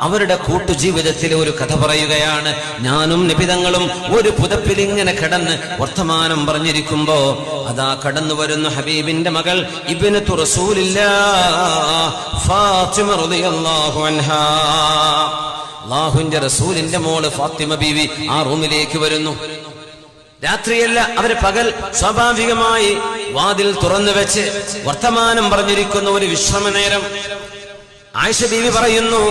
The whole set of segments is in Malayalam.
അവരുടെ കൂട്ടുജീവിതത്തിലെ ഒരു കഥ പറയുകയാണ്. ഞാനും നിബിതങ്ങളും ഒരു പുതപ്പിൽ ഇങ്ങനെ കിടന്ന് വർത്തമാനം പറഞ്ഞിരിക്കുമ്പോ അതാ കടന്നു വരുന്നു ഹബീബിന്റെ മകൾ ഇബിന് തുറസൂലില്ല ഫാത്തിമ റളിയല്ലാഹു അൻഹാ. റസൂലിന്റെ മോൾ ഫാത്തിമ ബീവി ആ റൂമിലേക്ക് വരുന്നു. രാത്രിയല്ല അവർ പകൽ സ്വാഭാവികമായി വാതിൽ തുറന്നു വെച്ച് വർത്തമാനം പറഞ്ഞിരിക്കുന്ന ഒരു വിശ്രമ നേരം ആയിഷ ബീവി പറയുന്നു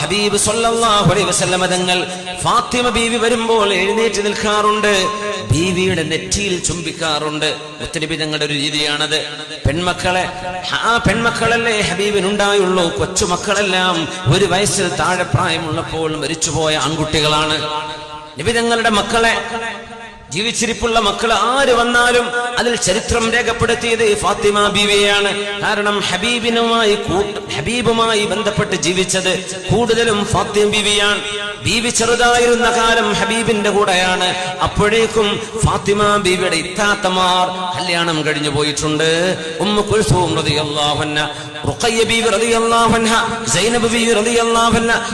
ഹബീബ് തങ്ങൾ ഫാത്തിമ ബീവി വരുമ്പോൾ എഴുന്നേറ്റ് നിൽക്കാറുണ്ട് ബീവിയുടെ നെറ്റിയിൽ ചുംബിക്കാറുണ്ട്. മുത്തനബി തങ്ങളുടെ ഒരു രീതിയാണത്. പെൺമക്കളെ ആ പെൺമക്കളല്ലേ ഹബീബിനുണ്ടായുള്ളൂ കൊച്ചുമക്കളെല്ലാം ഒരു വയസ്സിൽ താഴെ പ്രായമുള്ളപ്പോൾ മരിച്ചുപോയ ആൺകുട്ടികളാണ്. നിബിതങ്ങളുടെ മക്കളെ ജീവിച്ചിരിപ്പുള്ള മക്കൾ ആര് വന്നാലും അതിൽ ചരിത്രം രേഖപ്പെടുത്തിയത് ഫാത്തിമ ബീവിയാണ് കാരണം ഹബീബിനുമായി ഹബീബുമായി ബന്ധപ്പെട്ട് ജീവിച്ചത് കൂടുതലും ഫാത്തിമ ബീവിയാണ്. ബീവി ചെറുതായിരുന്ന കാലം ഹബീബിന്റെ കൂടെയാണ്. അപ്പോഴേക്കും ഫാത്തിമ ബീവിയുടെ ഇത്താത്തമാർ കല്യാണം കഴിഞ്ഞു പോയിട്ടുണ്ട്. ഉമ്മ കുൽസൂം റളിയല്ലാഹു അൻഹ റുഖയ്യ ബീവി സൈനബ് ബീവി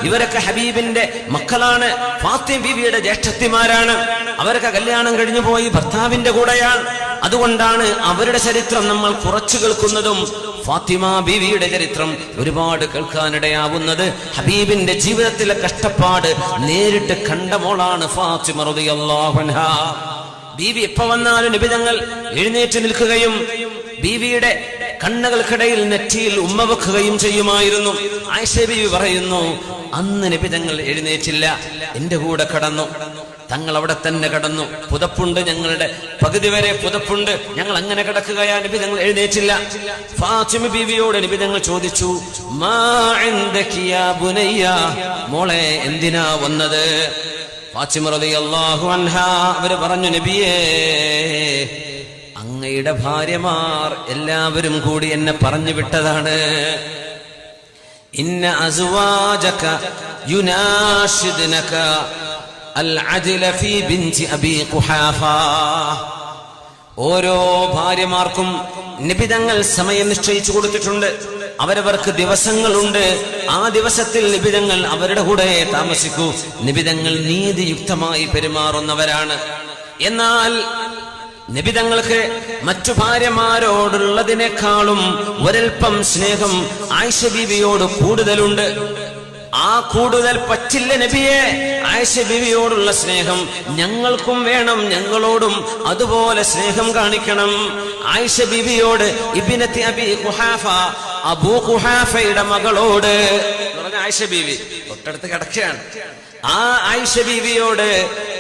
ഇവരൊക്കെ ഹബീബിന്റെ മക്കളാണ്. ഫാത്തിമ ബീവിയുടെ ജ്യേഷ്ഠത്തിമാരാണ്. അവരൊക്കെ കല്യാണം കഴിഞ്ഞു പോയി ഭർത്താവിന്റെ കൂടെയാണ്. അതുകൊണ്ടാണ് അവരുടെ ചരിത്രം നമ്മൾ കുറച്ചു കേൾക്കുന്നതും ഫാത്തിമ ബീവിയുടെ ചരിത്രം ഒരുപാട് കേൾക്കാനിടയാവുന്നത്. ഹബീബിന്റെ ജീവിതത്തിലെ കഷ്ടപ്പാട് നേരിട്ട് കണ്ട മോളാണ് ഫാത്തിമ റളിയല്ലാഹു അൻഹ. ബീവി എപ്പോ വന്നാലും നിബിതങ്ങൾ എഴുന്നേറ്റ് നിൽക്കുകയും ബീവിയുടെ കണ്ണുകൾക്കിടയിൽ നെറ്റിയിൽ ഉമ്മ വെക്കുകയും ചെയ്യുമായിരുന്നു. ആയിഷ ബീവി പറയുന്നു അന്ന് നിബിതങ്ങൾ എഴുന്നേറ്റില്ല എന്റെ കൂടെ കടന്നു. തങ്ങൾ അവിടെ തന്നെ കടന്നു. പുതപ്പുണ്ട് ഞങ്ങളുടെ. പകുതി വരെ പുതപ്പുണ്ട്. ഞങ്ങൾ അങ്ങനെ കിടക്കുകയാ നബി ഞങ്ങൾ എഴുന്നേറ്റില്ല. ഫാത്തിമ ബീവിയോട് നബി ഞങ്ങൾ ചോദിച്ചു മോളെ എന്തിനാ വന്നത്? അവർ പറഞ്ഞു നബിയേ അങ്ങയുടെ ഭാര്യമാർ എല്ലാവരും കൂടി എന്നെ പറഞ്ഞു വിട്ടതാണ്. ഇന്ന അസുവാജക യുനാഷിദ്നക ഓരോ ഭാര്യമാർക്കും നിബിതങ്ങൾ സമയം നിശ്ചയിച്ചു കൊടുത്തിട്ടുണ്ട്. അവരവർക്ക് ദിവസങ്ങളുണ്ട്. ആ ദിവസത്തിൽ നിബിതങ്ങൾ അവരുടെ കൂടെ താമസിക്കൂ. നിബിതങ്ങൾ നീതിയുക്തമായി പെരുമാറുന്നവരാണ്. എന്നാൽ നിബിതങ്ങൾക്ക് മറ്റു ഭാര്യമാരോടുള്ളതിനേക്കാളും ഒരൽപ്പം സ്നേഹം ആയിഷ ബീവിയോട് കൂടുതലുണ്ട്. ആ കൂടുതൽ പറ്റില്ല നബിയെ. ആയിഷ ബിവിയോടുള്ള സ്നേഹം ഞങ്ങൾക്കും വേണം ഞങ്ങളോടും അതുപോലെ സ്നേഹം കാണിക്കണം. ആയിഷ ബിവിയോട് ഇബിനത്തി അബി കുഹാഫ അബൂ കുഹാഫയുടെ മകളോട് ആയിഷ ബീവി തൊട്ടടുത്ത് കിടക്കുകയാണ് ആ ആയിഷ ബീവിയോട്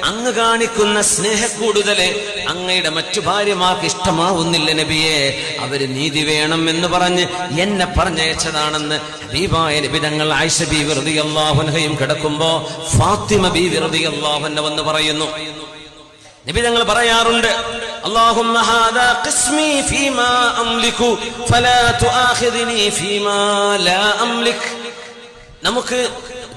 അങ്ങ് കാണിക്കുന്ന സ്നേഹ കൂടുതല് അങ്ങയുടെ മറ്റു ഭാര്യമാർക്ക് ഇഷ്ടമാവുന്നില്ല നബിയെ അവര് നീതി വേണം എന്ന് പറഞ്ഞ് എന്നെ പറഞ്ഞയച്ചതാണെന്ന് ഹബീബായ നബി തങ്ങൾ ആയിഷ ബി വെറുതി അള്ളാഹുനഹയും കിടക്കുമ്പോ ഫാത്തിമ ബി വെറുതി അള്ളാഹുന്ന വന്ന് പറയുന്നു നബി തങ്ങൾ പറയാറുണ്ട് اللهم هذا قسمي فيما أملك فلا تؤاخذني فيما لا أملك നമുക്ക്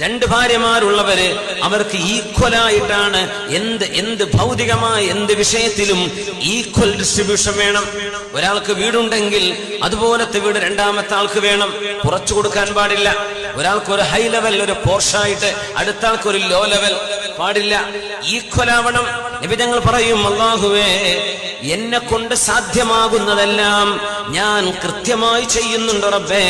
രണ്ട് ഭാര്യമാരുള്ളവര് അവർക്ക് ഈക്വലായിട്ടാണ് എന്ത് എന്ത് ഭൗതികമായ എന്ത് വിഷയത്തിലും ഈക്വൽ ഡിസ്ട്രിബ്യൂഷൻ വേണം. ഒരാൾക്ക് വീടുണ്ടെങ്കിൽ അതുപോലത്തെ വീട് രണ്ടാമത്തെ ആൾക്ക് വേണം. കുറച്ചു കൊടുക്കാൻ പാടില്ല. ഒരാൾക്ക് ഒരു ഹൈ ലെവൽ ഒരു പോർഷായിട്ട് അടുത്ത ആൾക്ക് ഒരു ലോ ലെവൽ പാടില്ല. ഈക്വൽ ആവണം. നിബിധങ്ങൾ പറയും അള്ളാഹുവേ എന്നെ കൊണ്ട് സാധ്യമാകുന്നതെല്ലാം ഞാൻ കൃത്യമായി ചെയ്യുന്നുണ്ട് റബ്ബേ.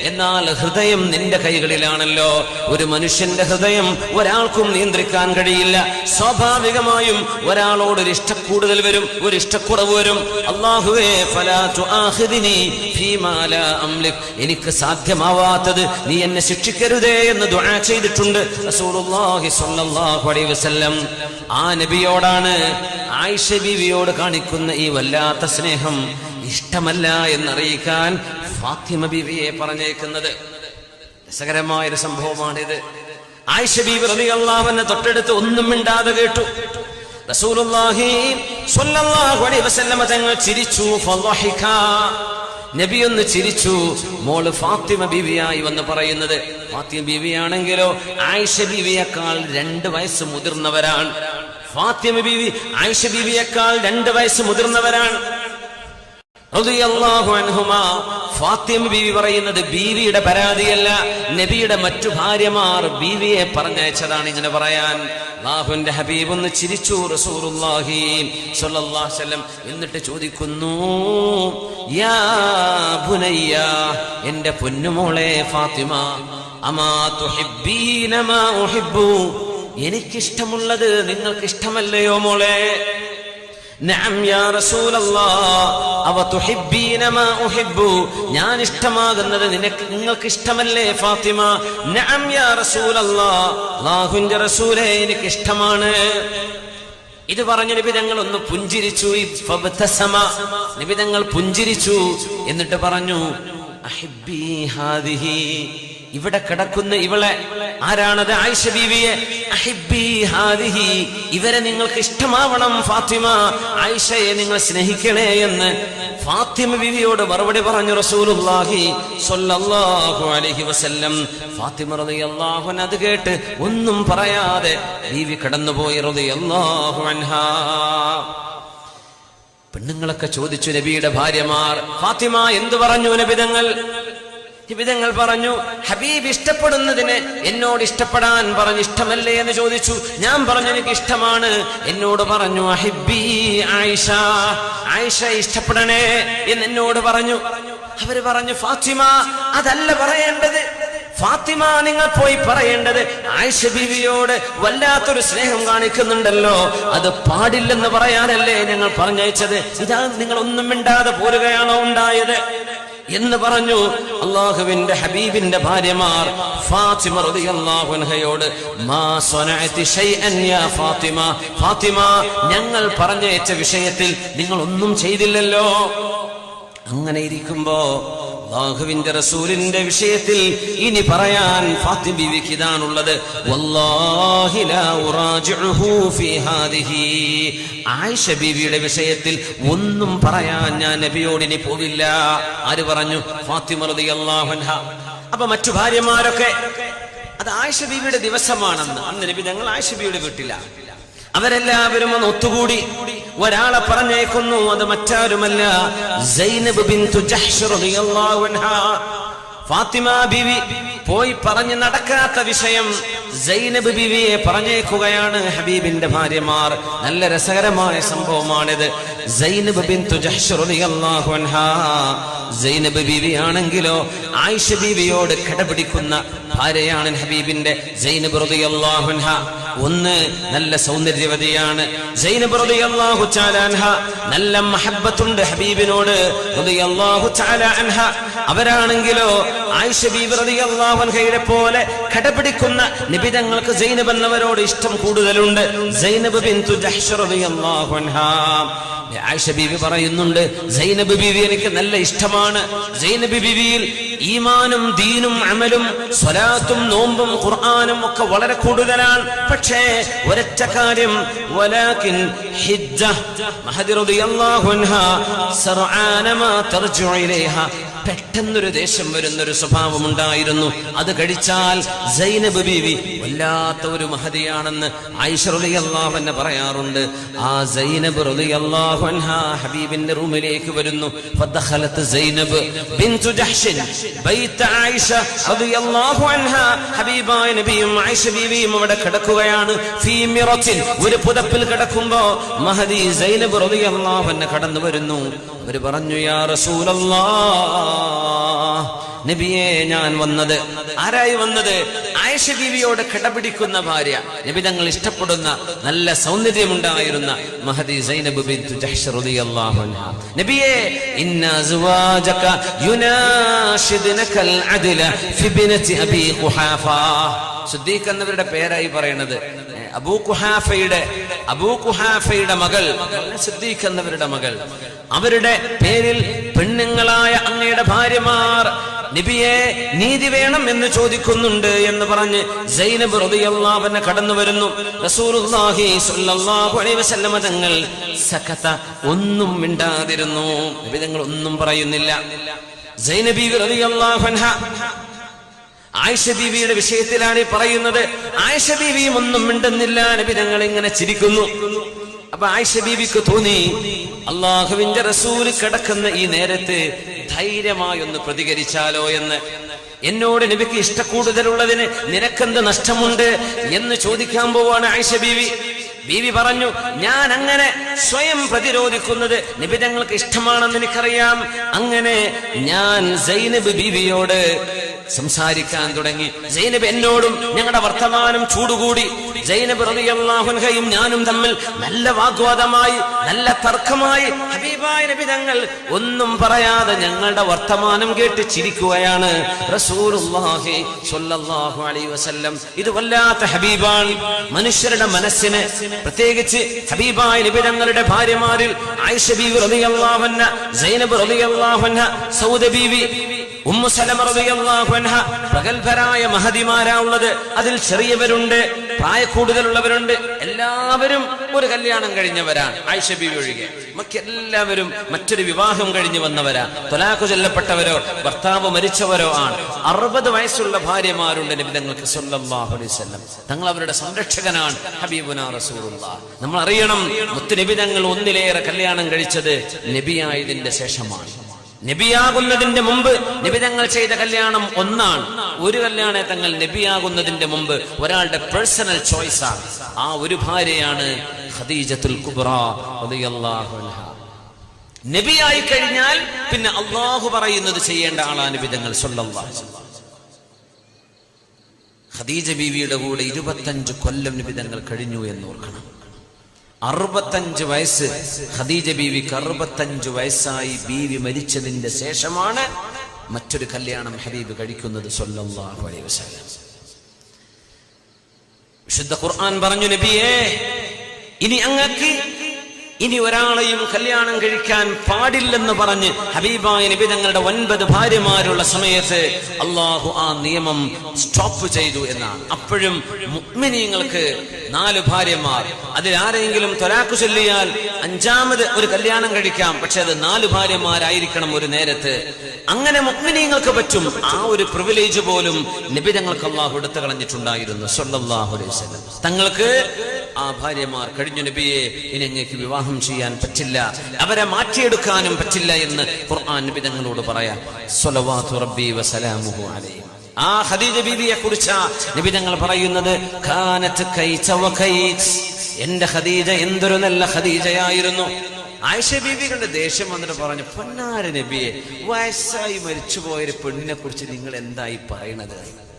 എന്നാൽ ഹൃദയം നിന്റെ കൈകളിലാണല്ലോ. ഒരു മനുഷ്യന്റെ ഹൃദയം ഒരാൾക്കും നിയന്ത്രിക്കാൻ കഴിയില്ല. സ്വാഭാവികമായും ഒരാളോട് ഒരു ഇഷ്ടക്കൂടുതൽ വരും ഒരു ഇഷ്ടക്കുറവ് വരും. അള്ളാഹുവേ എനിക്ക് സാധ്യമാവാത്തത് നീ എന്നെ ശിക്ഷിക്കരുതേ എന്ന് ദുആ ചെയ്തിട്ടുണ്ട് ആ നബിയോടാണ് ആയിഷ ബീവിയോട് കാണിക്കുന്ന ഈ വല്ലാത്ത സ്നേഹം. ഇഷ്ടമല്ല എന്നറിയിക്കാൻ ഫാത്തിമ ബീവിയെ പറഞ്ഞേക്കുന്നത്. രസകരമായൊരു സംഭവമാണിത്. ആയിഷ ബീവി റളിയല്ലാഹുവിനെ തൊട്ടടുത്ത് ഒന്നും മിണ്ടാതെ കേട്ടു. തങ്ങൾ ചിരിച്ചു നബി ഒന്ന് ചിരിച്ചു മോൾ ഫാത്തിമ ബീവിയായി വന്ന് പറയുന്നത് ഫാത്തിമ ബീവിയാണെങ്കിലോ ആയിഷ ബീവിയേക്കാൾ രണ്ട് വയസ്സ് മുതിർന്നവരാണ്. ഫാത്തിമ ബീവി ആയിഷ ബീവിയേക്കാൾ രണ്ട് വയസ്സ് മുതിർന്നവരാണ്. ഫാത്തിമ ബീവി പറയുന്നത് ബീവിയുടെ പരാതിയല്ല നബിയുടെ മറ്റു ഭാര്യമാർ ബീവിയെ പറഞ്ഞയച്ചതാണ് ഇങ്ങനെ പറയാൻ. അള്ളാഹുവിന്റെ ഹബീബ് ഒന്ന് ചിരിച്ചു റസൂറുല്ലാഹി എന്നിട്ട് ചോദിക്കുന്നു യാ ബുനയ്യ എന്റെ പൊന്നുമോളെ ഫാത്തിമ അമാ മാ ഉഹിബ്ബു എനിക്കിഷ്ടമുള്ളത് നിങ്ങൾക്ക് ഇഷ്ടമല്ലയോ മോളെ? ഞാൻ ഇഷ്ടമാകുന്നത് നിനക്ക് നിങ്ങൾക്ക് ഇഷ്ടമല്ലേ ഫാത്തിമ? നഅം യാ റസൂലല്ലാഹ് അല്ലാഹുവിന്റെ റസൂലേ എനിക്ക് ഇഷ്ടമാണ്. ഇത് പറഞ്ഞ നിബിതങ്ങൾ ഒന്ന് പുഞ്ചിരിച്ചു. നിബിതങ്ങൾ പുഞ്ചിരിച്ചു എന്നിട്ട് പറഞ്ഞു അഹിബ്ബി ഹാദിഹി. ഇവിടെ കിടക്കുന്ന ഇവളെ ആരാണത്? ആയിഷ ബീവിയെ. ഇവരെ നിങ്ങൾക്ക് ഇഷ്ടമാവണം ഫാത്തിമ. ആയിഷയെ നിങ്ങൾ സ്നേഹിക്കണേ എന്ന് ഫാത്തിമ ബീവിയോട് മറുപടി പറഞ്ഞു റസൂലുള്ളാഹി സ്വല്ലല്ലാഹു അലൈഹി വസല്ലം. ഫാത്തിമ റളിയല്ലാഹു അൻഹ അത് കേട്ട് ഒന്നും പറയാതെ ബീവി കടന്നുപോയി റളിയല്ലാഹു അൻഹാ. പെണ്ണുങ്ങളൊക്കെ ചോദിച്ചു നബിയുടെ ഭാര്യമാർ ഫാത്തിമ എന്തു പറഞ്ഞു നബിതങ്ങൾ? നിബിതങ്ങൾ പറഞ്ഞു ഹബീബ് ഇഷ്ടപ്പെടുന്നതിന് എന്നോട് ഇഷ്ടപ്പെടാൻ പറഞ്ഞു ഇഷ്ടമല്ലേ? എന്ന് ചോദിച്ചു. ഞാൻ പറഞ്ഞു എനിക്ക് ഇഷ്ടമാണ് എന്നോട് പറഞ്ഞു അഹിബി ആയിഷ ആയിഷ ഇഷ്ടപ്പെടണേ എന്ന് എന്നോട് പറഞ്ഞു. അവർ പറഞ്ഞു ഫാത്തിമ അതല്ല പറയേണ്ടത്. ഫാത്തിമ നിങ്ങൾ പോയി പറയേണ്ടത് ആയിഷ ബീവിയോട് വല്ലാത്തൊരു സ്നേഹം കാണിക്കുന്നുണ്ടല്ലോ. അത് പാടില്ലെന്ന് പറയാനല്ലേ ഞങ്ങൾ പറഞ്ഞയച്ചത്? ഇതാ നിങ്ങൾ ഒന്നും മിണ്ടാതെ പോരുകയാണോ ഉണ്ടായത്? എന്ന് പറഞ്ഞു അള്ളാഹുവിന്റെ ഹബീബിന്റെ ഭാര്യമാർ ഫാത്തിമ റളിയല്ലാഹു അൻഹയോട് മാ സനഅതി ശൈഅൻ യാ ഫാത്തിമ ഫാത്തിമ ഞങ്ങൾ പറഞ്ഞയച്ച വിഷയത്തിൽ നിങ്ങൾ ഒന്നും ചെയ്തില്ലല്ലോ. അങ്ങനെ ഇരിക്കുമ്പോ അള്ളാഹുവിന്റെ റസൂലിന്റെ വിഷയത്തിൽ ഇനി പറയാൻ ഫാത്തിബിവിക്കിതാണുള്ളത് ആയിഷ ബീവിയുടെ വിഷയത്തിൽ ഒന്നും പറയാൻ ഞാൻ നബിയോട് ഇനി പോവില്ല. ആര് പറഞ്ഞു? ഫാത്തിമ അൻഹ. അപ്പൊ മറ്റു ഭാര്യമാരൊക്കെ അത് ആയിഷ ബീവിയുടെ ദിവസമാണെന്ന്. അന്ന് നബി ഞങ്ങൾ ആയിഷ ബീവിയുടെ വീട്ടില. അവരെല്ലാവരും ഒന്ന് ഒത്തുകൂടി ഒരാളെ പറഞ്ഞേക്കുന്നു അത് മറ്റാരുമല്ല. ബിന്തു ഫാത്തിമ ബിവി പോയി പറഞ്ഞു നടക്കാത്ത വിഷയം സൈനബ് ബിവിയെ പറഞ്ഞേക്കുകയാണ് ഹബീബിന്റെ ഭാര്യമാർ. നല്ല രസകരമായ സംഭവമാണിത്. സൈനബ് അൻഹാ. സൈനബ് ബിവി ആണെങ്കിലോ ആയിഷ ബീവിയോട് കടപിടിക്കുന്ന ഭാര്യയാണ് ഹബീബിന്റെ സൈനബ് റളിയല്ലാഹു അൻഹ. ഒന്ന് നല്ല സൗന്ദര്യവതിയാണ്. നല്ല മഹബത്തുണ്ട് ഹബീബിനോട്. അവരാണെങ്കിലോ ആയിഷ ബീബി റളിയല്ലാഹു അൻഹയുടെ പോലെ കടപിടിക്കുന്ന നിബിതങ്ങൾക്ക് സൈനബ് എന്നവരോട് ഇഷ്ടം കൂടുതലുണ്ട്. സൈനബ് ബിന്തു ആയിഷ ബീവി പറയുന്നുണ്ട് സൈനബ് ബീവി എനിക്ക് നല്ല ഇഷ്ടമാണ്. സൈനബ് ബീവിയിൽ ഈമാനും ദീനും അമലും സ്വലാത്തും നോമ്പും ഖുർആാനും ഒക്കെ വളരെ കൂടുതലാണ്. പക്ഷേ ഒരൊറ്റ കാര്യം ഹിജ്ജ മഹദി റളിയല്ലാഹു അൻഹ സർആനമാ തർജു പെട്ടെന്നൊരു ദേഷ്യം വരുന്നൊരു സ്വഭാവം ഉണ്ടായിരുന്നു അത് കഴിച്ചാൽ സൈനബ് ബീവി വല്ലാത്ത ഒരു മഹതിയാണെന്ന് ആയിഷ റളിയല്ലാഹു അൻഹ പറയാറുണ്ട്. ആ സൈനബ് റളിയല്ലാഹു അൻഹ ഹബീബിന്റെ റൂമിലേക്ക് വരുന്നു. സൈനബ് ഹബീബായ നബിയും ആയിഷ ബീവിയും അവിടെ കിടക്കുകയാണ്. ഒരു പുതപ്പിൽ കിടക്കുമ്പോ മഹദി സൈനബ് റളിയല്ലാഹു അൻഹ കടന്നു വരുന്നു. അവർ പറഞ്ഞു യാ റസൂലല്ലാഹ് നബിയെ ഞാൻ വന്നത്. ആരായി വന്നത്? ആയിഷ ബീവിയോട് കിടപിടിക്കുന്ന ഭാര്യ. നബി തങ്ങൾ ഇഷ്ടപ്പെടുന്ന നല്ല സൗന്ദര്യമുണ്ടായിരുന്ന മഹദി സൈനബ് ബിന്തു ജഹ്ഷ് റളിയല്ലാഹു അൻഹ. നബിയെ ഇന്ന അസ്വാജക യുനാഷിദ്നകൽ അദ്ല ഫി ബിനതി അബി ഖുഹാഫ. സിദ്ദീഖ് എന്നവരുടെ പേരായി പറയുന്നത് അബൂ കുഹാഫയുടെ അബൂ കുഹാഫയുടെ മകൾ സിദ്ദീഖ് എന്നവരുടെ മകൾ. അവരുടെ പേരിൽ പെണ്ണുങ്ങളായ അങ്ങയുടെ ഭാര്യമാർ നബിയെ നീതി വേണം എന്ന് ചോദിക്കുന്നുണ്ട് എന്ന് പറഞ്ഞ് സൈനബ് റബിയല്ലാവനെ കടന്നു വരുന്നു. തങ്ങൾ സകത ഒന്നും മിണ്ടാതിരുന്നു. നബി തങ്ങൾ ഒന്നും പറയുന്നില്ല. സൈനബി അൻഹ ആയിഷ ബീവിയുടെ വിഷയത്തിലാണ് പറയുന്നത്. ആയിഷ ബീവിയും ഒന്നും മിണ്ടുന്നില്ല. നബി തങ്ങൾ ഇങ്ങനെ ചിരിക്കുന്നു. അപ്പൊ ആയിഷ ബീവിക്ക് തോന്നി അള്ളാഹുവിന്റെ റസൂൽ കിടക്കുന്ന ഈ നേരത്ത് ധൈര്യമായി ഒന്ന് പ്രതികരിച്ചാലോ എന്ന്. എന്നോട് നബിക്ക് ഇഷ്ടക്കൂടുതലുള്ളതിന് നിനക്കെന്ത് നഷ്ടമുണ്ട് എന്ന് ചോദിക്കാൻ പോവാണ് ആയിഷ ബീവി. ബീവി പറഞ്ഞു ഞാൻ അങ്ങനെ സ്വയം പ്രതിരോധിക്കുന്നത് നിബിതങ്ങൾക്ക് ഇഷ്ടമാണെന്ന് എനിക്കറിയാം. അങ്ങനെ ഞാൻ സൈനബ് ബീവിയോട് സംസാരിക്കാൻ തുടങ്ങി. സൈനബ് എന്നോടും ഞങ്ങളുടെ വർത്തമാനം ചൂടുകൂടി. സൈനബ് റളിയല്ലാഹുൻഹയും ഞാനും തമ്മിൽ നല്ല വാഗ്വാദമായി നല്ല തർക്കമായി ഹബീബായ നബി തങ്ങൾ ഒന്നും പറയാതെ ഞങ്ങളുടെ വർത്തമാനം കേട്ട് ചിരിക്കുകയാണ്. റസൂലുള്ളാഹി സ്വല്ലല്ലാഹു അലൈഹി വസല്ലം ഇത് വല്ലാത്ത ഹബീബാണ്. മനുഷ്യരുടെ മനസ്സിന് പ്രത്യേകിച്ച് ഹബീബായ നബി തങ്ങളുടെ ഭാര്യമാരിൽ ആയിഷ ബീവി റളിയല്ലാഹു അൻഹ സൈനബ് റളിയല്ലാഹു അൻഹ സൗദ ബീവി പ്രഗത്ഭരായ മഹതിമാരാ ഉള്ളത് അതിൽ ചെറിയവരുണ്ട് പ്രായ കൂടുതലുള്ളവരുണ്ട് എല്ലാവരും ഒരു കല്യാണം കഴിഞ്ഞവരാണ്. ആയിഷ ബീവി ഒഴികെ. മറ്റെല്ലാവരും മറ്റൊരു വിവാഹം കഴിഞ്ഞു വന്നവരാ. തൊലാഖു ചൊല്ലപ്പെട്ടവരോ ഭർത്താവ് മരിച്ചവരോ ആണ്. അറുപത് വയസ്സുള്ള ഭാര്യമാരുണ്ട് വസല്ലം. തങ്ങൾ അവരുടെ സംരക്ഷകനാണ്. നമ്മൾ അറിയണം മുത്ത് നബിതങ്ങൾ ഒന്നിലേറെ കല്യാണം കഴിച്ചത് നബിയായതിന്റെ ശേഷമാണ്. നബിയാകുന്നതിന്റെ മുമ്പ് നബി തങ്ങൾ ചെയ്ത കല്യാണം ഒന്നാണ്. ഒരു കല്യാണ തങ്ങൾ നബിയാകുന്നതിന്റെ മുമ്പ് ഒരാളുടെ പേഴ്സണൽ ചോയ്സ് ആണ്. ആ ഒരു ഭാര്യയാണ് ഖദീജത്തുൽ കുബ്ര നബിയായി കഴിഞ്ഞാൽ പിന്നെ അള്ളാഹു പറയുന്നത് ചെയ്യേണ്ട ആളാണ് വിധങ്ങൾ ഖദീജ ബീവിയുടെ കൂടെ ഇരുപത്തഞ്ച് കൊല്ലം നിബിധങ്ങൾ കഴിഞ്ഞു എന്ന് ഓർക്കണം. അറുപത്തഞ്ച് വയസ്സ്. ഖദീജ ബീവിക്ക് അറുപത്തഞ്ച് വയസ്സായി ബീവി മരിച്ചതിന്റെ ശേഷമാണ് മറ്റൊരു കല്യാണം ഹബീബ് കഴിക്കുന്നത് വിശുദ്ധ ഖുർആൻ പറഞ്ഞു നബിയേ ഇനി അങ്ങക്ക് ഇനി ഒരാളെയും കല്യാണം കഴിക്കാൻ പാടില്ലെന്ന് പറഞ്ഞ് ഹബീബായ നബി തങ്ങളുടെ ഒൻപത് ഭാര്യമാരുള്ള സമയത്ത് അള്ളാഹു ആ നിയമം സ്റ്റോപ്പ് ചെയ്തു എന്നാണ്. അപ്പോഴും മുക്മിനിയങ്ങൾക്ക് നാല് ഭാര്യമാർ. അതിൽ ആരെങ്കിലും തൊലാക്കു ചൊല്ലിയാൽ അഞ്ചാമത് ഒരു കല്യാണം കഴിക്കാം. പക്ഷെ അത് നാല് ഭാര്യമാരായിരിക്കണം ഒരു നേരത്ത്. അങ്ങനെ മുക്മിനിയങ്ങൾക്ക് പറ്റും. ആ ഒരു പ്രിവിലേജ് പോലും നിബിതങ്ങൾക്ക് അള്ളാഹു എടുത്തു കളഞ്ഞിട്ടുണ്ടായിരുന്നു അലൈഹി തങ്ങൾക്ക് ആ ഭാര്യമാർ കഴിഞ്ഞു നബിയെ ഇനി അങ്ങേക്ക് വിവാഹം ചെയ്യാൻ പറ്റില്ല. അവരെ മാറ്റിയെടുക്കാനും പറ്റില്ല എന്ന് ഖുർആൻ നബി തങ്ങളോട് പറയാം അലൈഹി. ആ ഖദീജ ബീവിയെ കുറിച്ച് നബി തങ്ങൾ പറയുന്നത് കാനത്ത് കൈച്ച വകൈച്ച്. എന്റെ ഖദീജ എന്തൊരു നല്ല ഖദീജയായിരുന്നു. ആയിഷ ബീബി കണ്ട് ദേഷ്യം വന്നിട്ട് പറഞ്ഞു പൊന്നാര നബിയെ വയസ്സായി മരിച്ചുപോയൊരു പെണ്ണിനെ കുറിച്ച് നിങ്ങൾ എന്തായി പറയണത്?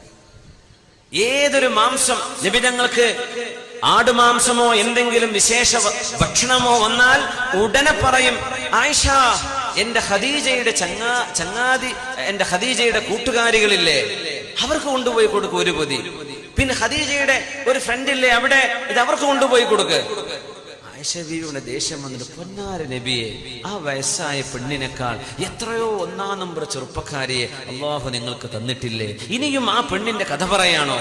ഏതൊരു മാംസം നിബിതങ്ങൾക്ക് ആടുമാംസമോ എന്തെങ്കിലും വിശേഷ ഭക്ഷണമോ വന്നാൽ ഉടനെ പറയും ആയിഷ എന്റെ ഖദീജയുടെ ചങ്ങാ ചങ്ങാതി എന്റെ ഖദീജയുടെ കൂട്ടുകാരികളില്ലേ? അവർക്ക് കൊണ്ടുപോയി കൊടുക്കും ഒരു പൊതി. പിന്നെ ഖദീജയുടെ ഒരു ഫ്രണ്ടില്ലേ അവിടെ? ഇത് അവർക്ക് കൊണ്ടുപോയി കൊടുക്ക്. ആയിഷ ബീവിയുടെ ദേഷ്യം വന്നിട്ട് പൊന്നാര നബിയെ ആ വയസ്സായ പെണ്ണിനേക്കാൾ എത്രയോ ഒന്നാം നമ്പർ ചെറുപ്പക്കാരിയെ അള്ളാഹു നിങ്ങൾക്ക് തന്നിട്ടില്ലേ? ഇനിയും ആ പെണ്ണിന്റെ കഥ പറയാണോ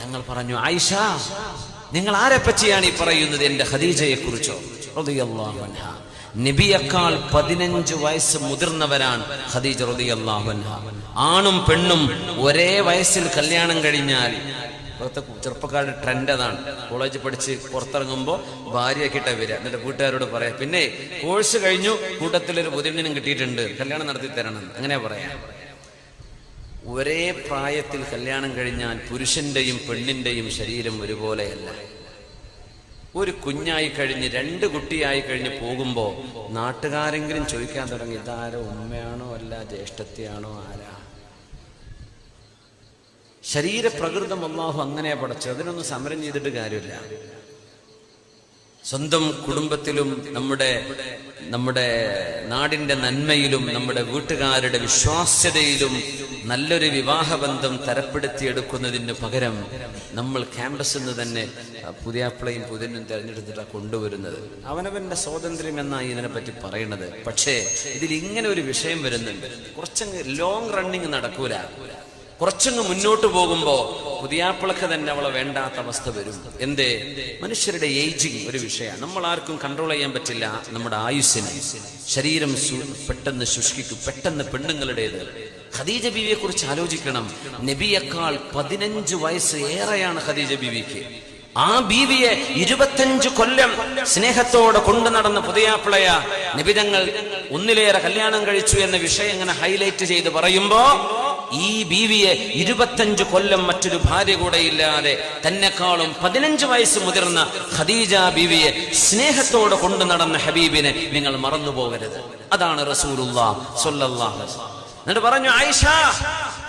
ഞങ്ങൾ പറഞ്ഞു ആയിഷ നിങ്ങൾ ആരെ പറ്റിയാണ് ഈ പറയുന്നത്? എന്റെ ഖദീജയെ കുറിച്ചോ നബിയേക്കാൾ പതിനഞ്ച് വയസ്സ് മുതിർന്നവരാണ് ഖദീജ ആണും പെണ്ണും ഒരേ വയസ്സിൽ കല്യാണം കഴിഞ്ഞാൽ ഇപ്പോഴത്തെ ചെറുപ്പക്കാരുടെ ട്രെൻഡ് അതാണ്. കോളേജ് പഠിച്ച് പുറത്തിറങ്ങുമ്പോൾ ഭാര്യയാക്കിയിട്ടാ വരിക. എന്നിട്ട് കൂട്ടുകാരോട് പറയാം പിന്നെ കോഴ്സ് കഴിഞ്ഞു കൂട്ടത്തിലൊരു പുതിയണ്ണിനും കിട്ടിയിട്ടുണ്ട്. കല്യാണം നടത്തി തരണം. അങ്ങനെ പറയാം. ഒരേ പ്രായത്തിൽ കല്യാണം കഴിഞ്ഞാൽ പുരുഷന്റെയും പെണ്ണിന്റെയും ശരീരം ഒരുപോലെയല്ല. ഒരു കുഞ്ഞായി കഴിഞ്ഞ് രണ്ട് കുട്ടിയായി കഴിഞ്ഞ് പോകുമ്പോൾ നാട്ടുകാരെങ്കിലും ചോദിക്കാൻ തുടങ്ങി ഇതാരോ ഉമ്മയാണോ അല്ല ജ്യേഷ്ഠത്തെയാണോ ആരാ? ശരീരപ്രകൃതം അള്ളാഹു അങ്ങനെ പടച്ചു അതിനൊന്നും സമരം ചെയ്തിട്ട് കാര്യമില്ല. സ്വന്തം കുടുംബത്തിലും നമ്മുടെ നമ്മുടെ നാടിന്റെ നന്മയിലും നമ്മുടെ വീട്ടുകാരുടെ വിശ്വാസ്യതയിലും നല്ലൊരു വിവാഹബന്ധം തരപ്പെടുത്തിയെടുക്കുന്നതിന് പകരം നമ്മൾ ക്യാമ്പസിൽ നിന്ന് തന്നെ പുതിയ പുതിയാപ്പിളയും പുതിനും തിരഞ്ഞെടുത്തിട്ടാണ് കൊണ്ടുവരുന്നത്. അവനവന്റെ സ്വാതന്ത്ര്യം എന്നാണ് ഇതിനെപ്പറ്റി പറയുന്നത് പക്ഷേ ഇതിൽ ഇങ്ങനെ ഒരു വിഷയം വരുന്നുണ്ട്. കുറച്ചങ്ങ് ലോങ് റണ്ണിങ് നടക്കൂല. കുറച്ചങ്ങ് മുന്നോട്ട് പോകുമ്പോ പുതിയാപ്പിളക്ക് തന്നെ അവളെ വേണ്ടാത്ത അവസ്ഥ വരും. എന്തേ? മനുഷ്യരുടെ ഏജിങ് ഒരു വിഷയമാണ്. നമ്മൾ ആർക്കും കൺട്രോൾ ചെയ്യാൻ പറ്റില്ല നമ്മുടെ ആയുസ്സിനെ. ശരീരം പെട്ടെന്ന് ശുഷ്കിക്കും. പെട്ടെന്ന് പെണ്ണുങ്ങളുടേത്. ഖദീജ ബീവിയെ കുറിച്ച് ആലോചിക്കണം. നബിയേക്കാൾ പതിനഞ്ച് വയസ്സ് ഏറെയാണ് ഖദീജ ബീവിക്ക്. ആ ബീവിയെ ഇരുപത്തഞ്ച് കൊല്ലം സ്നേഹത്തോടെ കൊണ്ടു നടന്ന പുതിയാപ്പിളയ നിബിതങ്ങൾ ഒന്നിലേറെ കല്യാണം കഴിച്ചു എന്ന വിഷയം ഇങ്ങനെ ഹൈലൈറ്റ് ചെയ്ത് പറയുമ്പോ ഈ ബീവിയെ ഇരുപത്തഞ്ചു കൊല്ലം മറ്റൊരു ഭാര്യ കൂടെ ഇല്ലാതെ തന്നെക്കാളും പതിനഞ്ച് വയസ്സ് മുതിർന്ന ഖദീജ ബീവിയെ സ്നേഹത്തോടെ കൊണ്ടു നടന്ന ഹബീബിനെ നിങ്ങൾ മറന്നു പോകരുത് അതാണ് റസൂലുള്ള. എന്നിട്ട് പറഞ്ഞു ആയിഷ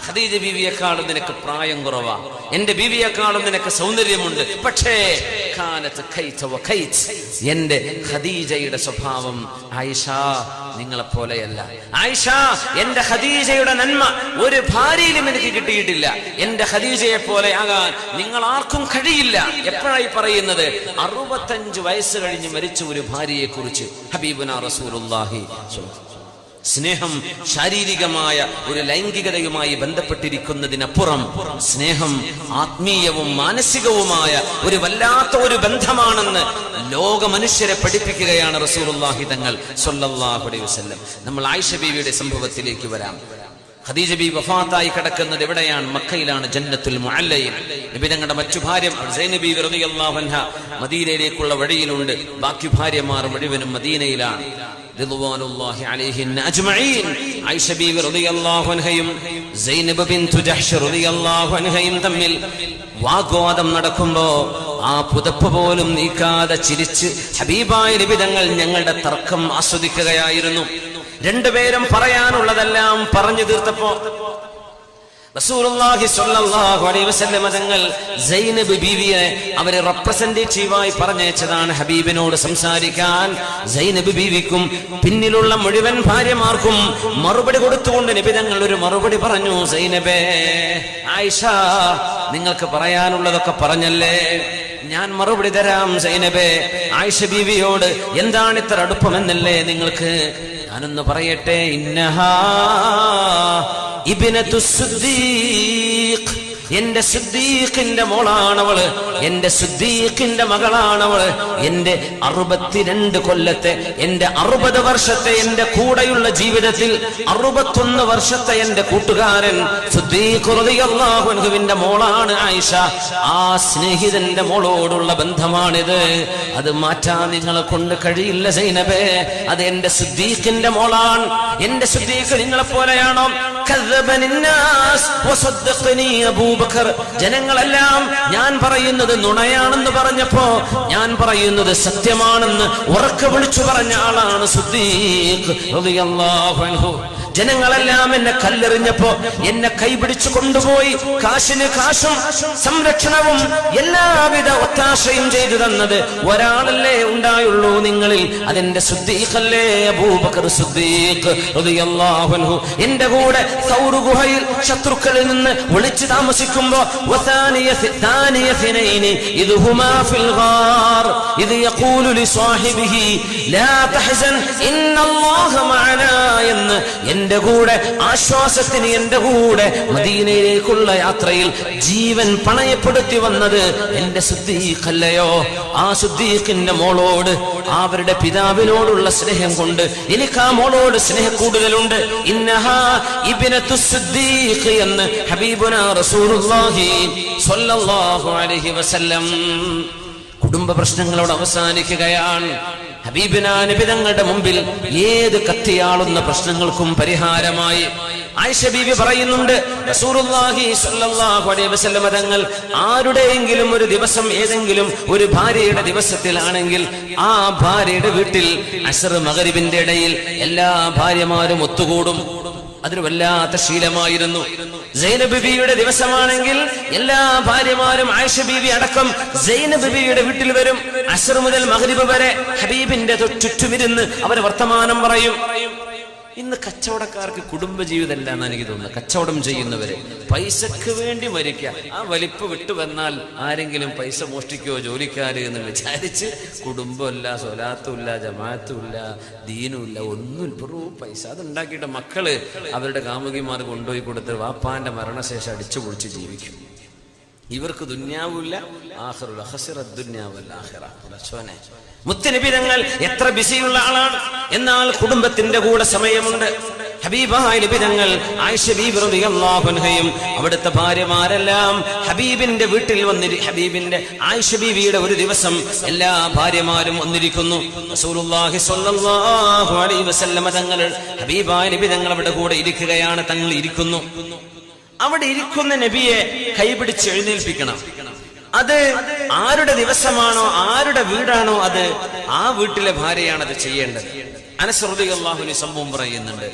ഖദീജ ബീവിയെക്കാളും നിനക്ക് പ്രായം കുറവാ. എന്റെ ബീവിയെക്കാളും നിനക്ക് സൗന്ദര്യമുണ്ട്. പക്ഷേ. എന്റെ ഖദീജയുടെ സ്വഭാവം ആയിഷ നിങ്ങളെ പോലെയല്ല ആയിഷ എന്റെ ഖദീജയുടെ നന്മ ഒരു ഭാര്യയിലും എനിക്ക് കിട്ടിയിട്ടില്ല. എന്റെ ഖദീജയെ പോലെ ആകാൻ നിങ്ങൾ ആർക്കും കഴിയില്ല. എപ്പോഴായി പറയുന്നത്? അറുപത്തഞ്ച് വയസ്സ് കഴിഞ്ഞ് മരിച്ച ഒരു ഭാര്യയെ കുറിച്ച് ഹബീബുന വസല്ലം. സ്നേഹം ശാരീരികമായ ഒരു ലൈംഗികതയുമായി ബന്ധപ്പെട്ടിരിക്കുന്നതിനപ്പുറം സ്നേഹം ആത്മീയവും മാനസികവുമായ ഒരു വല്ലാത്ത ഒരു ബന്ധമാണെന്ന് ലോക മനുഷ്യരെ പഠിപ്പിക്കുകയാണ് റസൂലുള്ളാഹി തങ്ങൾ സ്വല്ലല്ലാഹു അലൈഹി വസല്ലം. നമ്മൾ ആയിഷ ബീവിയുടെ സംഭവത്തിലേക്ക് വരാം. ഖദീജ ബി വഫാത്തായി കിടക്കുന്നത് എവിടെയാണ്? മക്കയിലാണ് ജന്നത്തുൽ മുഅല്ലയിൽ. നബി തങ്ങളുടെ മറ്റു ഭാര്യ സൈനബി റളിയല്ലാഹു അൻഹ മദീനയിലേക്കുള്ള വഴിയിലുണ്ട്. ബാക്കി ഭാര്യമാർ മുഴുവനും മദീനയിലാണ്. തമ്മിൽ വാഗ്വാദം നടക്കുമ്പോ ആ പുതപ്പ് പോലും നീക്കാതെ ചിരിച്ച് ഹബീബായ നിബിതങ്ങൾ ഞങ്ങളുടെ തർക്കം ആസ്വദിക്കുകയായിരുന്നു. രണ്ടുപേരും പറയാനുള്ളതെല്ലാം പറഞ്ഞു തീർത്തപ്പോ റസൂലുള്ളാഹി സ്വല്ലല്ലാഹു അലൈഹി വസല്ലം തങ്ങൾ സൈനബ് അവരെ റെപ്രസെന്റേറ്റീവായി പറഞ്ഞയച്ചതാണ് ഹബീബിനോട് സംസാരിക്കാൻ. സൈനബ് ബീവിക്കും പിന്നിലുള്ള മുഴുവൻ ഭാര്യമാർക്കും മറുപടി കൊടുത്തുകൊണ്ട് നിബിതങ്ങൾ ഒരു മറുപടി പറഞ്ഞു സൈനബേ ആയിഷ നിങ്ങൾക്ക് പറയാനുള്ളതൊക്കെ പറഞ്ഞല്ലേ? ഞാൻ മറുപടി തരാം സൈനബേ. ആയിഷ ബീവിയോട് എന്താണ് ഇത്ര അടുപ്പമെന്നല്ലേ നിങ്ങൾക്ക് ഞാനൊന്ന് പറയട്ടെ ഇന്നഹാ ഇബിനു എന്റെ സിദ്ദീഖിന്റെ മോളാണവൾ എന്റെ സിദ്ദീഖിന്റെ മകളാണവൾ എന്റെ അറുപത്തിരണ്ട് കൊല്ലത്തെ എന്റെ അറുപത് വർഷത്തെ എന്റെ കൂടെയുള്ള ജീവിതത്തിൽ അറുപത്തൊന്ന് വർഷത്തെ എന്റെ കൂട്ടുകാരൻ സുദ്ദീഖുറിയാഹുവിന്റെ മോളാണ് ആയിഷ. ആ സ്നേഹിതന്റെ മോളോടുള്ള ബന്ധമാണിത്. അത് മാറ്റാൻ നിങ്ങളെ കൊണ്ട് കഴിയില്ല സൈനബേ. അത് എന്റെ സുദ്ദീഖിന്റെ മോളാണ്. എന്റെ സുദ്ദീഖ് നിങ്ങളെ പോലെയാണോ? അബൂബക്കർ ജനങ്ങളെല്ലാം ഞാൻ പറയുന്നത് നുണയാണെന്ന് പറഞ്ഞപ്പോ ഞാൻ പറയുന്നത് സത്യമാണെന്ന് ഉറക്കെ വിളിച്ചു പറഞ്ഞ ആളാണ് സുദ്ദീഖ് ജനങ്ങളെല്ലാം എന്നെ കല്ലെറിഞ്ഞപ്പോ എന്നെ കൈപിടിച്ചു കൊണ്ടുപോയി കാശിന് കാശും സംരക്ഷണവും എല്ലാവിധ ഒത്താശയും ചെയ്തു തന്നത് ഒരാളല്ലേ ഉണ്ടായുള്ളൂ നിങ്ങളിൽ. അതെന്റെ സുദ്ദീഖല്ലേ അബൂബക്കർ എന്റെ കൂടെ സൗറു ഗുഹയിൽ ശത്രുക്കളിൽ നിന്ന് വിളിച്ചു താമസിക്കുമ്പോ വസാനിയ ث- ഇത് യഖൂലു ലിസാഹിബിഹി ലാ തഹസൻ ഇന്നല്ലാഹ മഅനാ എന്ന് എന്റെ കൂടെ ആശ്വാസത്തിന് എന്റെ കൂടെ മദീനയിലേക്കുള്ള യാത്രയിൽ ജീവൻ പണയപ്പെടുത്തി വന്നത് എന്റെ സുദ്ദീഖല്ലയോ? ആ സുദ്ദീഖിന്റെ മോളോട് അവരുടെ പിതാവിനോടുള്ള സ്നേഹം കൊണ്ട് എനിക്ക് ആ മോളോട് സ്നേഹ കൂടുതലുണ്ട്. ഇബ്നത്തു എന്ന് ഹബീബുന റസൂലുള്ളാഹി സ്വല്ലല്ലാഹു അലൈഹി വസല്ലം കുടുംബ പ്രശ്നങ്ങളോട് അവസാനിക്കുകയാണ്. ഹബീബിനാനുബിതങ്ങളുടെ മുമ്പിൽ ഏത് കത്തിയാളുന്ന പ്രശ്നങ്ങൾക്കും പരിഹാരമായി. ആയിഷ പറയുന്നുണ്ട് തങ്ങൾ ആരുടെയെങ്കിലും ഒരു ദിവസം ഏതെങ്കിലും ഒരു ഭാര്യയുടെ ദിവസത്തിലാണെങ്കിൽ ആ ഭാര്യയുടെ വീട്ടിൽ അസർ മകരിബിന്റെ ഇടയിൽ എല്ലാ ഭാര്യമാരും ഒത്തുകൂടും. അതൊരു വല്ലാത്ത ശീലമായിരുന്നു. ബിബിയുടെ ബിയുടെ ദിവസമാണെങ്കിൽ എല്ലാ ഭാര്യമാരും ആയിഷ ബിബി അടക്കം ജൈനബിബിയുടെ വീട്ടിൽ വരും. അസർ മുതൽ മഗ്രിബ് വരെ ഹബീബിന്റെ ചുറ്റുമിരുന്ന് അവർ വർത്തമാനം പറയും. ഇന്ന് കച്ചവടക്കാർക്ക് കുടുംബജീവിതമല്ല എന്നാണ് എനിക്ക് തോന്നുന്നത്. കച്ചവടം ചെയ്യുന്നവര് പൈസക്ക് വേണ്ടി മരിക്കുക. ആ വലിപ്പ് വിട്ടു വന്നാൽ ആരെങ്കിലും പൈസ മോഷ്ടിക്കോ ജോലിക്കാര് എന്ന് വിചാരിച്ച് കുടുംബമില്ല സ്വലാത്തുമില്ല ജമാഅത്തുമില്ല ദീനുമില്ല ഒന്നും വെറും പൈസ അത് ഉണ്ടാക്കിയിട്ട് മക്കൾ അവരുടെ കാമുകിമാർ കൊണ്ടുപോയി കൊടുത്ത് വാപ്പാന്റെ മരണശേഷം അടിച്ചു പൊളിച്ച് ജീവിക്കും. ഇവർക്ക് ദുന്യാവില്ല ആഖിറുൽ ഖസിറ ദുന്യാവൽ ആഖിറ. പടച്ചോനെ മുത്തനബി തങ്ങൾ എത്ര ബിസിയുള്ള ആളാണ്. എന്നാൽ കുടുംബത്തിന്റെ കൂടെ സമയമുണ്ട്. ഹബീബായ നബി തങ്ങൾ ആയിഷ ബീബി റളിയല്ലാഹു അൻഹയും അവിടുത്തെ ഭാര്യമാരെല്ലാം ഹബീബിന്റെ വീട്ടിൽ വന്നിരി ഹബീബിന്റെ ആയിഷ ബീവിയുടെ ഒരു ദിവസം എല്ലാ ഭാര്യമാരും വന്നിരിക്കുന്നു. തങ്ങൾ ഹബീബായ നബി തങ്ങൾ അവിടെ കൂടെ ഇരിക്കുകയാണ് തങ്ങൾ ഇരിക്കുന്നു. അവിടെ ഇരിക്കുന്ന നബിയെ കൈപിടിച്ച് എഴുന്നേൽപ്പിക്കണം. അത് ആരുടെ ദിവസമാണോ ആരുടെ വീടാണോ അത് ആ വീട്ടിലെ ഭാര്യയാണ് അത് ചെയ്യേണ്ടത് അനശ്രുതി അള്ളാഹുനി സംഭവം പറയുന്നുണ്ട്.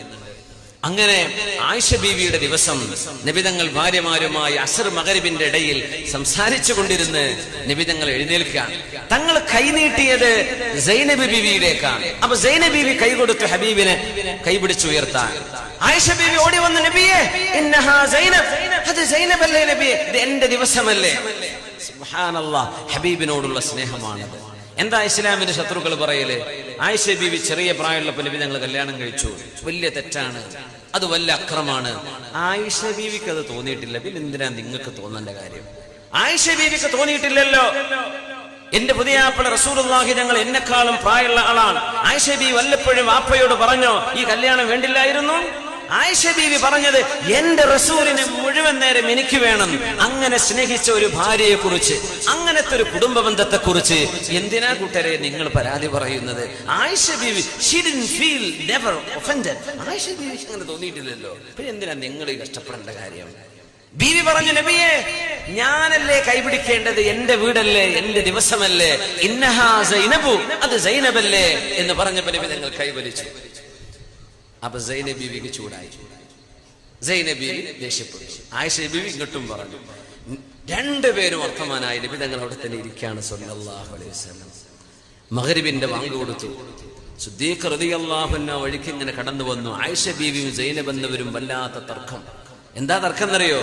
അങ്ങനെ ആയിഷ ബീവിയുടെ ദിവസം നിബിതങ്ങൾ ഭാര്യമാരുമായി അസർ മകരബിന്റെ ഇടയിൽ സംസാരിച്ചു കൊണ്ടിരുന്ന് നിബിതങ്ങൾ എഴുന്നേൽക്കുക. തങ്ങൾ കൈനീട്ടിയത് സൈനബ് ബീവിയിലേക്കാണ് അപ്പൊ സൈനബ് ബീവി കൈ കൊടുത്തു ഹബീബിനെ കൈപിടിച്ചുയർത്താൻ ആയിഷ ബീവി ഓടി വന്ന് നബിയെ എന്റെ ദിവസമല്ലേ? ഹബീബിനോടുള്ള സ്നേഹമാണത്. എന്താ ഇസ്ലാമിന്റെ ശത്രുക്കൾ പറയൽ? ആയിഷ ബീവി ചെറിയ പ്രായമുള്ളപ്പോൾ നബി ഞങ്ങൾ കല്യാണം കഴിച്ചു. വലിയ തെറ്റാണ്. അത് വല്ല അക്രമാണ് ആയിഷ ബീവിക്ക് അത് തോന്നിയിട്ടില്ല. പിന്നെ എന്തിനാ നിങ്ങൾക്ക് തോന്നേണ്ട കാര്യം? ആയിഷ ബീവിക്ക് തോന്നിയിട്ടില്ലല്ലോ. എന്റെ പുതിയ ആപ്പിള റസൂലുള്ളാഹി ഞങ്ങൾ എന്നെക്കാളും പ്രായമുള്ള ആളാണ്. ആയിഷ ബീവി വല്ലപ്പോഴും ആപ്പയോട് പറഞ്ഞോ ഈ കല്യാണം വേണ്ടില്ലായിരുന്നു? ആയിഷ ബീവി പറഞ്ഞത് എന്റെ റസൂലിനെ മുഴുവൻ നേരം എനിക്ക് വേണം അങ്ങനെ സ്നേഹിച്ച ഒരു ഭാര്യയെ കുറിച്ച് അങ്ങനത്തെ ഒരു കുടുംബ ബന്ധത്തെ കുറിച്ച് എന്തിനാ കൂട്ടരെ നിങ്ങൾ പരാതി പറയുന്നത്? ആയിഷ ബീവി feel never offended. Ayisha Beevi അങ്ങനെ തോന്നിയിട്ടില്ലല്ലോ. പിന്നെ എന്തിനാ നിങ്ങൾ കഷ്ടപ്പെടേണ്ട കാര്യം? ബീവി പറഞ്ഞു നബിയെ ഞാനല്ലേ കൈപിടിക്കേണ്ടത്? എന്റെ വീടല്ലേ? എന്റെ ദിവസമല്ലേ? ഇന്നഹാ സൈനബു അത് സൈനബല്ലേ? എന്ന് പറഞ്ഞപ്പോ നബി ഞങ്ങൾ കൈവലിച്ചു അപ്പൊ സൈന ബീവിക്ക് ചൂടായി. സൈന ബീവി ദേഷ്യപ്പെട്ടു. ആയിഷ ബീവി ഇങ്ങോട്ടും പറഞ്ഞു. രണ്ടുപേരും വർത്തമാനായി നബി തങ്ങൾ അവിടെ തന്നെ ഇരിക്കുകയാണ് സല്ലല്ലാഹു അലൈഹി വസല്ലം. മഗ്രിബിന്റെ കൊടുത്തു. സുദ്ദീഖ് റളിയല്ലാഹു വഴിക്ക് ഇങ്ങനെ കടന്നു വന്നു. ആയിഷ ബീവിയും സൈനബ് എന്നവരും വല്ലാത്ത തർക്കം. എന്താ തർക്കം എന്നറിയോ?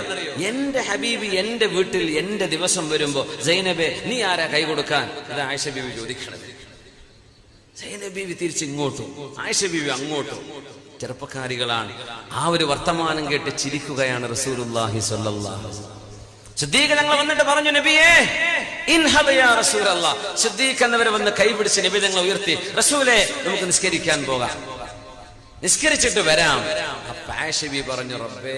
എന്റെ ഹബീബി എന്റെ വീട്ടിൽ എന്റെ ദിവസം വരുമ്പോ സൈനബെ നീ ആരാ കൈ കൊടുക്കാൻ? ഇത് ആയിഷ ബീവി ചോദിക്കണത്. സൈനബ് ബീവി തിരിച്ചിങ്ങോട്ടും ആയിഷ ബീവി അങ്ങോട്ടും. ചെറുപ്പക്കാരികളാണ്. ആ ഒരു വർത്തമാനം കേട്ട് ചിരിക്കുകയാണ് റസൂലുള്ളാഹി സ്വല്ലല്ലാഹു സിദ്ദീഖ് ഞങ്ങൾ വന്നിട്ട് പറഞ്ഞു നബിയേ റസൂലല്ലാഹ് സിദ്ദീഖ് എന്നവരെ വന്ന് കൈപിടിച്ച് നബി ഞങ്ങൾ ഉയർത്തി റസൂലേ നമുക്ക് നിസ്കരിക്കാൻ പോകാം. നിസ്കരിച്ചിട്ട് വരാം. ആഷബി പറഞ്ഞു റബ്ബേ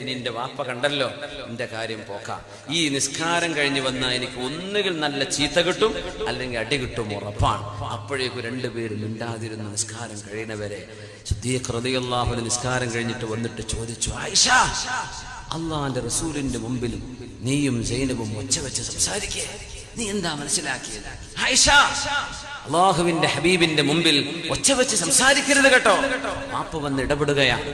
ഇനി എന്റെ വാപ്പ കണ്ടല്ലോ. എന്റെ കാര്യം പോക്കാം. ഈ നിസ്കാരം കഴിഞ്ഞ് വന്നാൽ എനിക്ക് ഒന്നുകിൽ നല്ല ചീത്ത കിട്ടും അല്ലെങ്കിൽ അടി കിട്ടും ഉറപ്പാണ്. അപ്പോഴേക്കും രണ്ടുപേരും മിണ്ടാതിരുന്ന നിസ്കാരം കഴിയുന്നവരെ ശുദ്ധീകൃതിയല്ലാഹുന് നിസ്കാരം കഴിഞ്ഞിട്ട് വന്നിട്ട് ചോദിച്ചു ആയിഷ അള്ളാന്റെ റസൂലിന്റെ മുമ്പിൽ നീയും ജൈനവും ഒച്ച വെച്ച് സംസാരിക്കേ. നീ എന്താ മനസ്സിലാക്കിയത്? ആയിഷ അള്ളാഹുവിന്റെ ഹബീബിന്റെ മുമ്പിൽ ഒച്ച വെച്ച് സംസാരിക്കരുത് കേട്ടോ. മാപ്പ് വന്ന് ഇടപെടുകയാണ്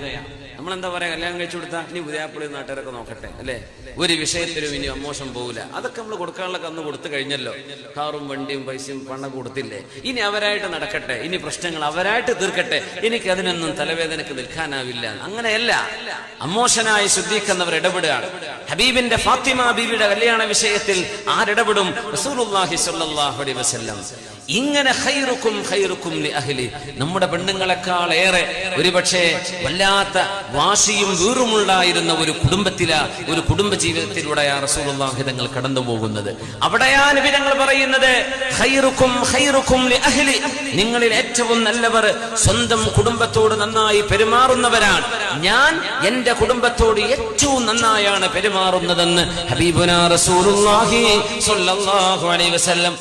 നമ്മൾ എന്താ പറയാ കല്യാണം കഴിച്ചു കൊടുത്താൽ ഇനി പുതിയാപ്പിളി നാട്ടുകാരൊക്കെ നോക്കട്ടെ അല്ലേ? ഒരു വിഷയത്തിലും ഇനി അമോശം പോകില്ല അതൊക്കെ നമ്മൾ കൊടുക്കാനുള്ള കന്ന് കൊടുത്തു കഴിഞ്ഞല്ലോ. കാറും വണ്ടിയും പൈസയും പണം കൊടുത്തില്ലേ? ഇനി അവരായിട്ട് നടക്കട്ടെ. ഇനി പ്രശ്നങ്ങൾ അവരായിട്ട് തീർക്കട്ടെ. എനിക്ക് അതിനൊന്നും തലവേദനക്ക് നിൽക്കാനാവില്ല. അങ്ങനെയല്ല. അമോശനായി ശുദ്ധീക്കുന്നവർ ഇടപെടുകയാണ്. ഹബീബിന്റെ ഫാത്തിമ ബീവിയുടെ കല്യാണ വിഷയത്തിൽ ആരിടപെടും? റസൂലുള്ളാഹി വസല്ലം. ഇങ്ങനെ ലി അഹ്ലി. നമ്മുടെ പെണ്ണുങ്ങളെക്കാൾ ഏറെ ഒരുപക്ഷെ വല്ലാത്ത വാശിയും വീറുമുണ്ടായിരുന്ന ഒരു കുടുംബത്തില ഒരു കുടുംബ ജീവിതത്തിലൂടെ ആ റസൂലുള്ളാഹി തങ്ങൾ കടന്നു പോകുന്നത് അവിടെയാണ് നബി തങ്ങൾ പറയുന്നത് ഖൈറുക്കും ഖൈറുക്കും നിങ്ങളിൽ ഏറ്റവും നല്ലവർ സ്വന്തം കുടുംബത്തോട് നന്നായി പെരുമാറുന്നവരാണ്. ഞാൻ എന്റെ കുടുംബത്തോട് ഏറ്റവും നന്നായാണ് പെരുമാറുന്നതെന്ന് ഹബീബുന റസൂലുള്ളാഹി സ്വല്ലല്ലാഹു അലൈഹി വസല്ലം